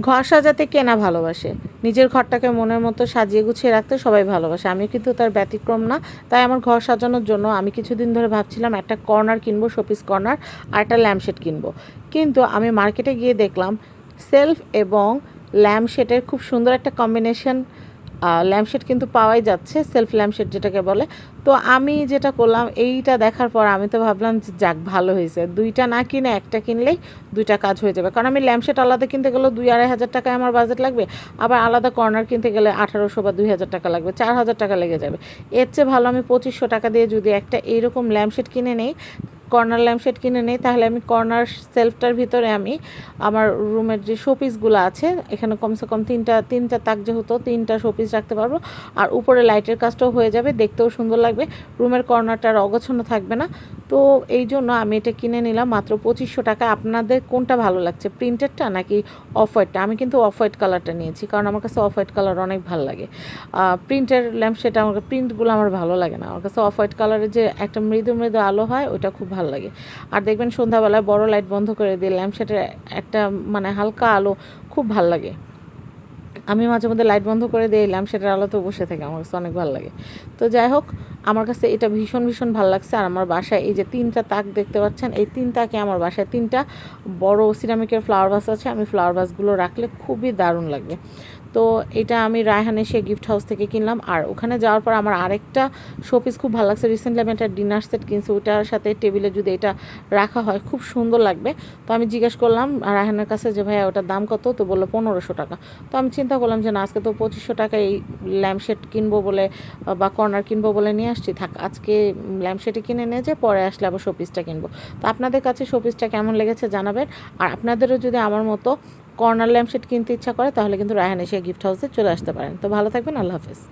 ঘর সাজাতে কেনা ভালোবাসে? নিজের ঘরটাকে মনের মতো সাজিয়ে গুছিয়ে রাখতে সবাই ভালোবাসে। আমি কিন্তু তার ব্যতিক্রম না, তাই আমার ঘর সাজানোর জন্য আমি কিছুদিন ধরে ভাবছিলাম একটা কর্নার কিনবো, শোপিস কর্নার, আর একটা ল্যাম্পশেড কিনবো। কিন্তু আমি মার্কেটে গিয়ে দেখলাম, সেলফ এবং ল্যাম্পশেডের খুব সুন্দর একটা কম্বিনেশন ল্যাম্পশেড কিন্তু পাওয়াই যাচ্ছে সেলফ ল্যাম্পশেড যেটাকে বলে। তো আমি যেটা করলাম, এইটা দেখার পর আমি তো ভাবলাম যে যাক, ভালো হয়েছে। দুইটা না কিনে একটা কিনলেই দুইটা কাজ হয়ে যাবে। কারণ আমি ল্যাম্পশেড আলাদা কিনতে গেলেও দুই আড়াই হাজার টাকায় আমার বাজেট লাগবে, আবার আলাদা কর্নার কিনতে গেলে আঠারোশো বা দুই হাজার টাকা লাগবে, চার হাজার টাকা লেগে যাবে। এর চেয়ে ভালো আমি পঁচিশশো টাকা দিয়ে যদি একটা এইরকম ল্যাম্পশেড কিনে নেই কর্নার ল্যাম্পশেড কিনে নেই, তাহলে আমি কর্নার সেলফটার ভিতরে আমি আমার রুমের যে শোপিসগুলো আছে, এখানে কমসে কম তিনটা তিনটা তাক যেহেতু, তিনটা শোপিস রাখতে পারব। আর উপরে লাইটের কাজটাও হয়ে যাবে, দেখতেও সুন্দর লাগবে। রুমের কর্নারটা আর অগোছন্ন থাকবে না। তো এই জন্য আমি এটা কিনে নিলাম মাত্র পঁচিশশো টাকা আপনাদের কোনটা ভালো লাগছে প্রিন্টেডটা নাকি অফ হোয়াইটটা আমি কিন্তু অফ হোয়াইট কালারটা নিয়েছি, কারণ আমার কাছে অফ হোয়াইট কালার অনেক ভালো লাগে। প্রিন্টের ল্যাম্পশেড আমার প্রিন্টগুলো আমার ভালো লাগে না। আমার কাছে অফ হোয়াইট কালারের যে একটা মৃদু মৃদু আলো হয়, ওটা খুব ভালো লাগে। আর দেখবেন সন্ধ্যাবেলায় বড় লাইট বন্ধ করে দিয়ে ল্যাম্পশেডের একটা মানে হালকা আলো খুব ভালো লাগে। আমি মাঝে মধ্যে লাইট বন্ধ করে দিয়ে ল্যাম্পশেডের আলোতেও বসে থাকি, আমার কাছে অনেক ভালো লাগে। তো যাই হোক আমার কাছে এটা ভীষণ ভীষণ ভালো লাগছে। আর আমার বাসায় এই যে তিনটা তাক দেখতে পাচ্ছেন, এই তিন তাকে আমার বাসায় তিনটা বড় সিরামিকের ফ্লাওয়ার ভাস আছে, আমি ফ্লাওয়ার ভাসগুলো রাখলে খুবই দারুণ লাগবে। তো এটা আমি রায়হান এসে গিফট হাউস থেকে কিনলাম। আর ওখানে যাওয়ার পর আমার আরেকটা শোপিস খুব ভালো লাগছে। রিসেন্টলি আমি একটা ডিনার সেট কিনছি ওটার সাথে টেবিলে যদি এটা রাখা হয়, খুব সুন্দর লাগবে। তো আমি জিজ্ঞেস করলাম রায়হানের কাছে যে, ভাইয়া, ওটার দাম কত? তো বলল, পনেরোশো টাকা। তো আমি চিন্তা করলাম যে, না, আজকে তো পঁচিশশো টাকা এই ল্যাম্পশেড কিনবো বলে বা কর্নার কিনবো বলে নিয়ে আসছি, থাক, আজকে ল্যাম্পশেডে কিনে নিয়ে যে পরে আসলে আবার শোপিসটা কিনবো। তো আপনাদের কাছে শোপিসটা কেমন লেগেছে জানাবেন। আর আপনাদেরও যদি আমার মতো কর্নার ল্যাম্পশেড কিনতে ইচ্ছা করে, তাহলে কিন্তু রায়হান এসে গিফট হাউসে চলে আসতে পারেন। তো ভালো থাকবেন, আল্লাহ হাফেজ।